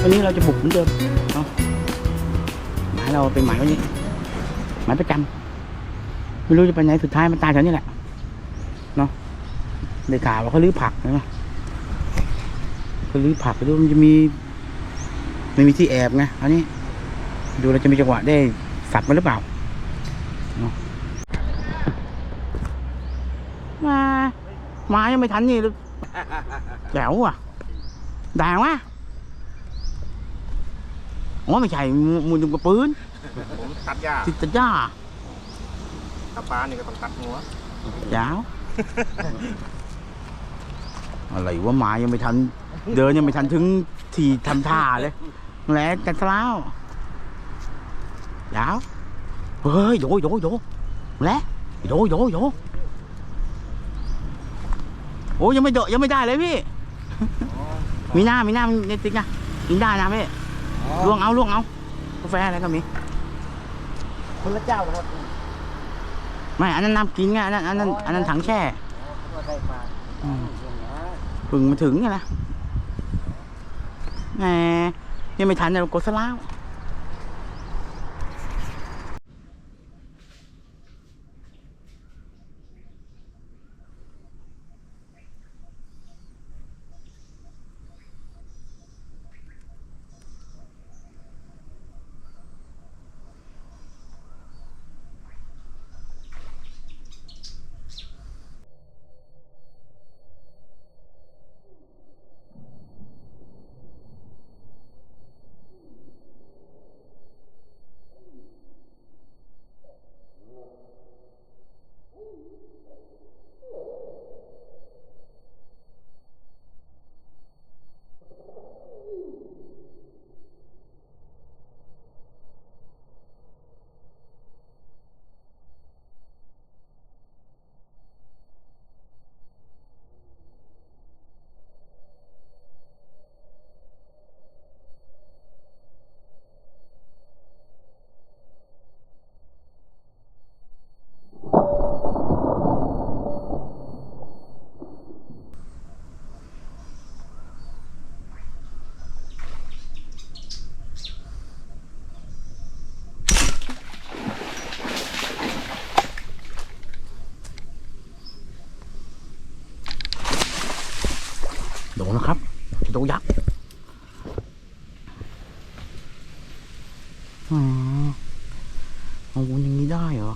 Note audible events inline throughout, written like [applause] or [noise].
ครับวันนี้เราจะบุกเหมือนเดิมเนาะหมายเราเป็นหมายวันนี้หมายประจำไม่รู้จะไปไหนสุดท้ายมันตายแถวนี้แหละเนาะได้ข่าวว่าเขาลื้อผักใช่ไหมเขาลื้อผักไปดูมันจะมีไม่มีที่แอบไงอันนี้ ดูเราจะมีจังหวะได้สับมันหรือเปล่าเนาะมามายังไม่ทันนี่เลยแจ๋วอะด่างวะ อ๋อไม่ใช่มูมูจุงกระปืนผมตัดหญ้าติดตะย่าตัดปลานี่ก็ต้องตัดหัวแจ๋วอะไรวะหมายังไม่ทัน เดินยังไม่ทันถึงที่ทำท่าเลยแล้วกันซะแล้วยาวเฮ้ยโยโยโยแล้วโยโยโยโอ้ยังไม่โดยังไม่ได้เลยพี่ มีหน้ามีหน้ามีเนติกนะกินได้นะพี่ ล่วงเอาล่วงเอากาแฟอะไรก็มีคนละเจ้าครับไม่อันนั้นน้ำกินไงอันนั้นอันนั้นอันนั้นถังแช่ก็ได้ปลาอืมเพึ่งมาถึงไงนะแหมยังไม่ทันเลยกดซะแล้ว อ๋อเอาวนอย่างนี้ได้เหรอ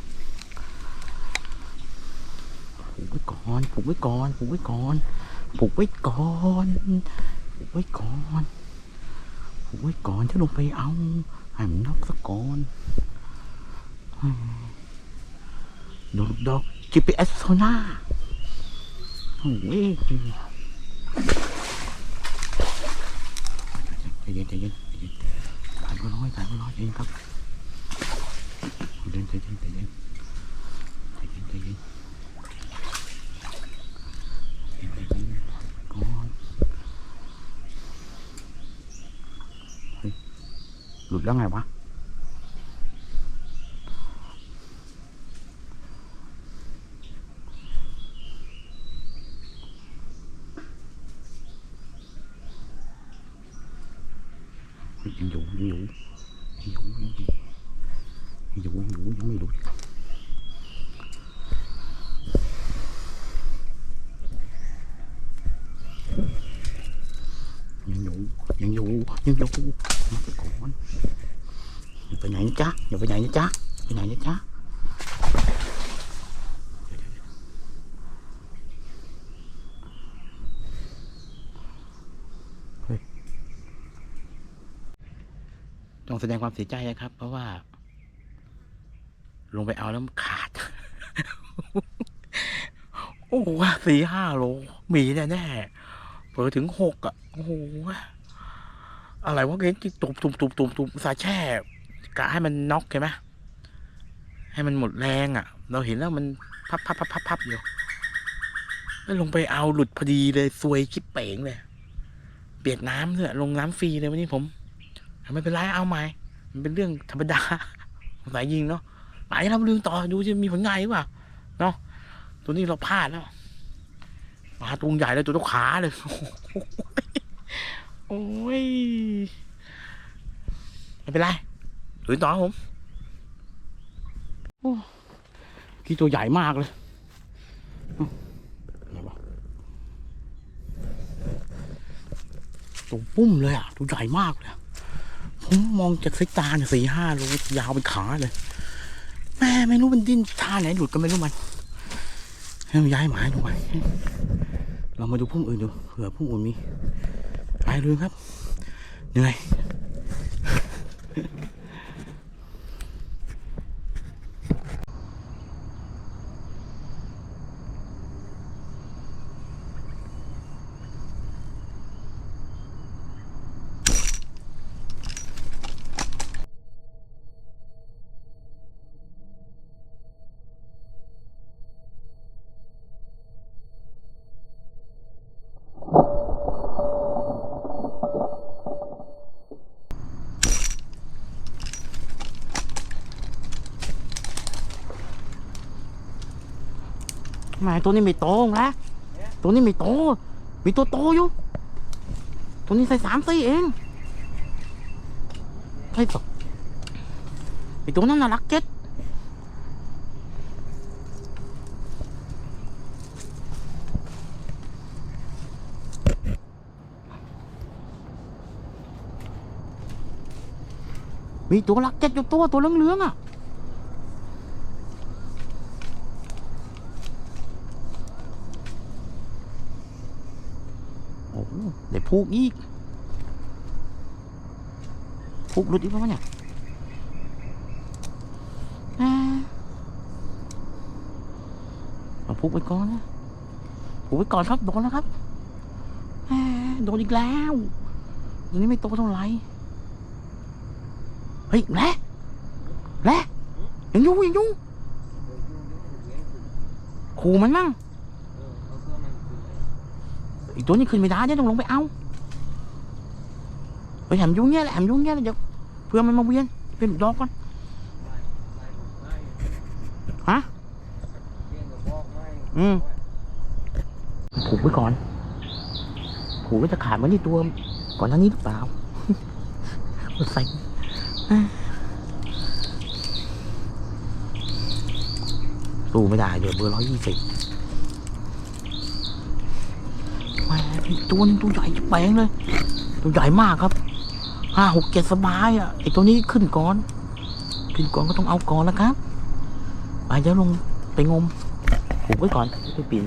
ผูกไว้ก่อนผูกไว้ก่อนผูกไว้ก่อนผูกไว้ก่อนผูกไว้ก่อนผูกไว้ก่อนจะลงไปเอาให้มันนอกสักก่อนดอกดอก GPS โซน่าโอ้ยใจเย็นใจเย็น ใจเย็นถ่ายก็น้อยถ่ายก็น้อยใจ เย็นครับใจเย็นใจเย็นใจเย็นใจเย็นใต้องแสดงความเสียใจนะครับ เพราะว่า ลงไปเอาแล้วมันขาด โอ้โหสี่ห้าโลมีแน่แน่ๆเปิดถึงหกอะ โอ้โห อะไรวะเงี้ยตุบตุบตุบตุบตุบสาแช่กะให้มันน็อกใช่ไหมให้มันหมดแรงอะ เราเห็นแล้วมันพับพับพับพับพับอยู่แล้วลงไปเอาหลุดพอดีเลยซวยคิดเป๋งเลย เปียนน้ำเถอะลงน้ำฟรีเลยวันนี้ผม ไม่เป็นไรเอาใหม่ มันเป็นเรื่องธรรมดาสายยิงเนาะไปเรามาดูต่อดูจะมีผลงานหรือเปล่าเนาะตัวนี้เราพลาดแล้วมาตัวใหญ่เลยตัวเท่าขาเลยโอ้ยไม่เป็นไรถือต่อผมโอ้กี่ตัวใหญ่มากเลยตัวปุ้มเลยอะตัวใหญ่มากเลย มองจากสายตาเนี่ยสี่ห้าโลยาวเป็นขาเลย แม่ไม่รู้มันดิ้นท่าไหนหลุดก็ไม่รู้มันให้มันย้ายหมาให้ดูไปเรามาดูพุ่มอื่นดูเผื่อพุ่มอื่นมีไปดูครับเหนื่อย แม่ตัวนี้ไม่โตแล้วตัวนี้ไม่โต มีตัวโตอยู่ ตัวนี้ใส่สามสี่เองใช่ปะไอตัวนั้นน่ะรักเก็ตมีตัวรักเก็ตอยู่ตัวตัวเหลืองๆอะ โอ้โห เดี๋ยวพูกอีกพูกหลุดอีกแล้ววะเนี่ยอ่าเอาพูกไปก่อนนะพูกไปก่อนครับโดนแล้วครับอ่าโดนอีกแล้วตัวนี้ไม่โตเท่าไหร่เฮ้ยแหละแหละยังยู่ยังยู่ขู่มันมั่ง อีกตัวนี้ขึ้นไม่ได้เนี่ยต้องลงไปเอาไปแหมยุ่งเงี้ยแหละแหมยุ่งเงี้ยแล้วเดี๋ยวเพื่อมันมาเวียนเป็นดอกก่อนฮะอืมผูกไว้ก่อนผูกไว้จะขาดเมือนี่ตัว ก่อนหน้านี้หรือเปล่ามันใส่สู้ไม่ได้เดี๋ยวเบอร์ร้อยยี่สิบ แหมอีก ตัวนึงตัวใหญ่จะแปลงเลย ตัวใหญ่มากครับห้าหกเจ็ดสบายอะไอตัวนี้ขึ้นก่อน ขึ้นก่อนก็ต้องเอาก่อนแล้วครับไปเดี๋ยวลงไปงมผูกไว้ก่อนไปเปลี่ยน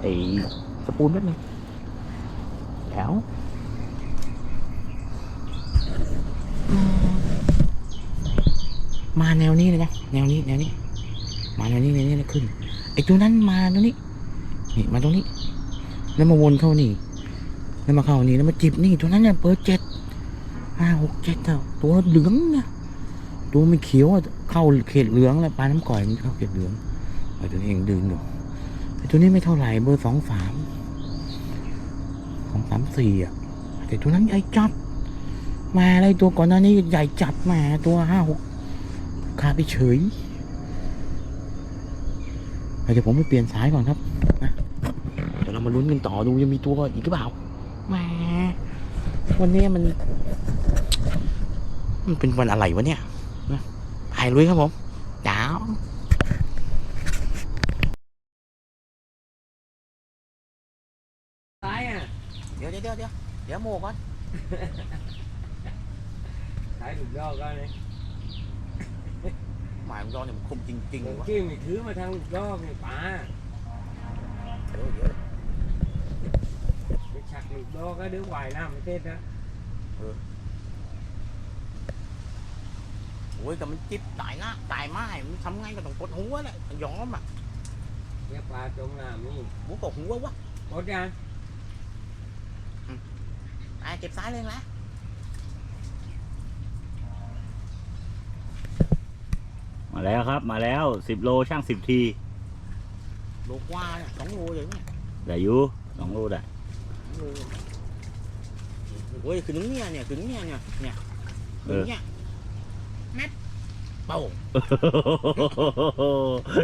ไอสปูนแป๊บนึงแถวมาแนวนี้เลยนะแนวนี้แนวนี้ มาแนวนี้แนวนี้แล้วขึ้นไอตัวนั้นมาตรงนี้นี่มาตรงนี้ แล้วมาวนเข้านี่ แล้วมาเข้านี่แล้วมาจิบนี่ ตัวนั้นเนี่ยเปิดเจ็ดห้าหกเจ็ดอะตัวเหลืองนะตัวไม่เขียวเข้าเขตเหลืองแล้วปลาน้ำก่อยมันเข้าเขตเหลืองไอ้ตัวนี้เองดึงอยู่ไอ้ตัวนี้ไม่เท่าไหร่เบอร์สองสามสองสามสี่อะแต่ตัวนั้นใหญ่จัดมาอะไรตัวก่อนหน้านี้ใหญ่จัดมาตัวห้าหกขาไปเฉยเดี๋ยวผมไปเปลี่ยนสายก่อนครับเดี๋ยวเรา มาลุ้นกันต่อดูยังมีตัวอีกหรือเปล่าแหมวันนี้มัน มันเป็นวันอะไรวะเนี่ยนะไปลุยครับผมดาวตายอะเดี๋ยวเดี๋ยวเดี๋ยวเดี๋ยวเดี๋ยวโมก่อนขายถูกยอดก็เลยหมายของเราเนี่ยมันคมจริงๆเลเมื่ยอวะกี้มีถือมาทางลูกยอดนี่ป้าเดี๋ยวเดี๋ยว ไปฉักลูกยอดก็เดี๋ยววายน้ำไม่เต้นนะโอ้ยแต่มันจิบตายหน้าตายไม้มันทำไงก็ต้องกดหัวแหละยอมอะเนี่ยปลาจมน้ำนี่หมูกดหัววะหมดยังไอ้เก็บซ้ายเลยนะมาแล้วครับมาแล้วสิบโลช่างสิบทีโลกว่าเนี่ยสองโลอย่างเนี้ยได้อยู่สองโลได้สองโลโอ้ยคือนึงเนี่ยเนี่ยคือนึงเนี่ยเนี่ยเนี่ยคือนึงเนี่ยแมทเป่าโดน GPS เข้าไปโอ้เนี่ยเนี่ยโอ้ว่าเดี๋ยวเบสคมมองให้โอ้ยยางเส้นเดี ôi cứng nha nè cứng nha nè nè. Cứng ừ. nha. Nát bầu. [laughs]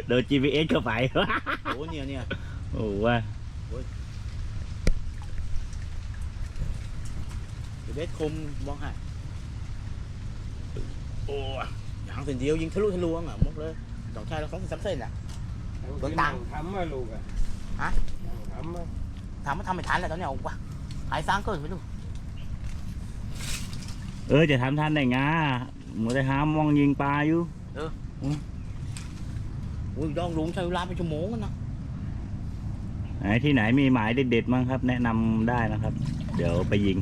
Đồ GPS có phải. [laughs] Ủa nè nè. Ủa qua. Bếp khum bon hai ủa chẳng tình yêu nhưng thứ lúc thứ luôn mà mốt lên còn trai nó phóng sắm xe nè. Vẫn tăng. thấm luôn rồi hả? Thấm ถามว่าทำไม่ทันแล้วตอนเนี้ยโอ้วะหายสร้างเกินไปดูเออจะทำทันได้ไงมัวแต่หามองยิงปลาอยู่โอ้ยดองลุงใช้เวลาเป็นชั่วโมงกันนะไหนที่ไหนมีหมายเด็ดๆมั้งครับ แนะนำได้นะครับ เดี๋ยวไปยิง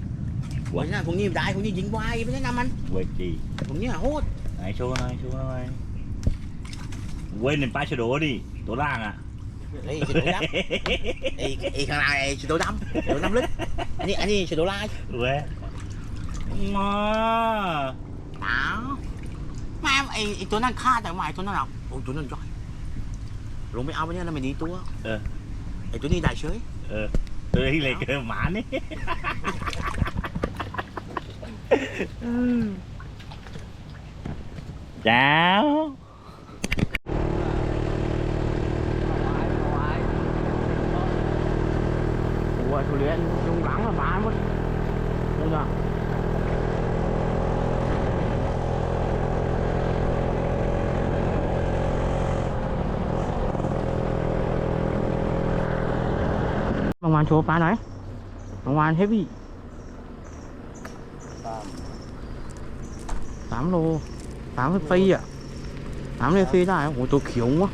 โอ้ยนั่นพวกนี้ได้พวกนี้ยิงไวไม่แนะนำมันเวยจีพวกเนี้ยโหดไหนโชว์หน่อยโชว์หน่อยเว้ยนี่ปลาชะโดดิตัวล่างอะ đây chỉ đổ thằng này? Chỉ đổ đắp đổ năm lít. Anh đi anh chỉ đổ lai quê mà. Đó. Mà em ấy tối nay kha tại ngoài tối nay nào. Ôi tối nay rồi rồi mới ao với nhau là mày đi tour. Ờ ấy tối đi đại sới ờ tôi đi lấy cái mã đấy [laughs] chào. xử lý dùng lắng là phá mất được chưa bằng hoàn số phá đấy bằng hoàn heavy. 8 lô. 8 cái phi à. 8 cái phi ra ủa tôi khiếu quá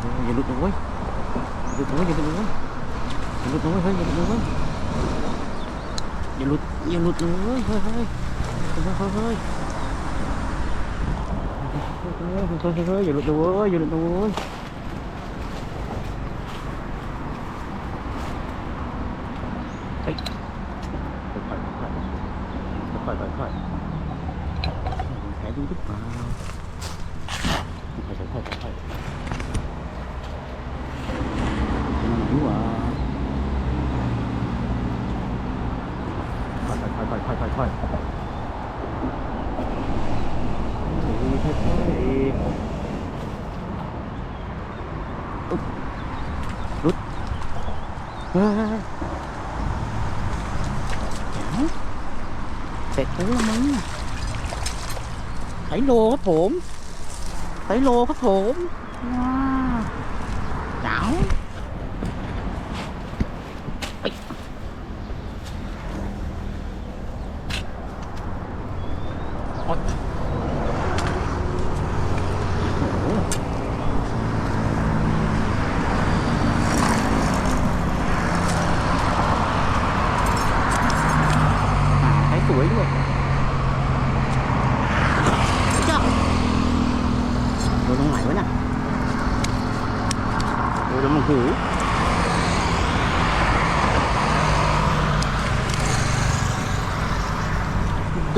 อย่าหลุดนะเว้ยหลุดนะเว้ยอย่าหลุดนะเว้ยอย่าหลุดนะเว้ยเฮ้ยอย่าหลุดนะเว้ยอย่าหลุดอย่าหลุดนะเว้ยเฮ้ยเฮ้ยเฮ้ยเฮ้ยเฮ้ยเฮ้ยอย่าหลุดนะเว้ยอย่าหลุดนะเว้ยเฮ้ยค่อยค่อยค่อยค่อยค่อยหายดูหรือเปล่าค่อยค่อยค่อยค่อย ดูว่าค่อยๆค่อยๆค่อยๆค่อยๆค่อยๆอุ๊บรุดเฮ้ยเสร็จแล้วละมึงไถโลครับผมไถโลครับผมว้า chảo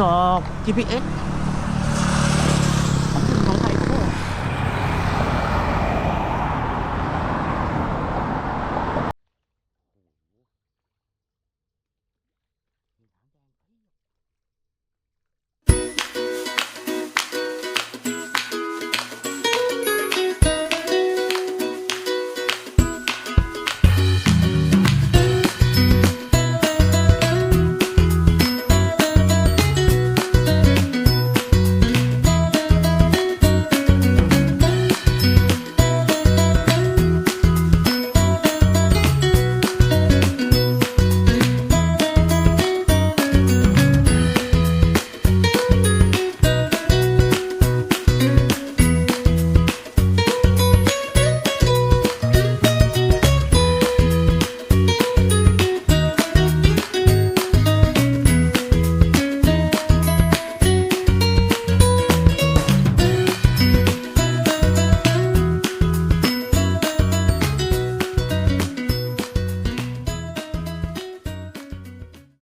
ดอก GPS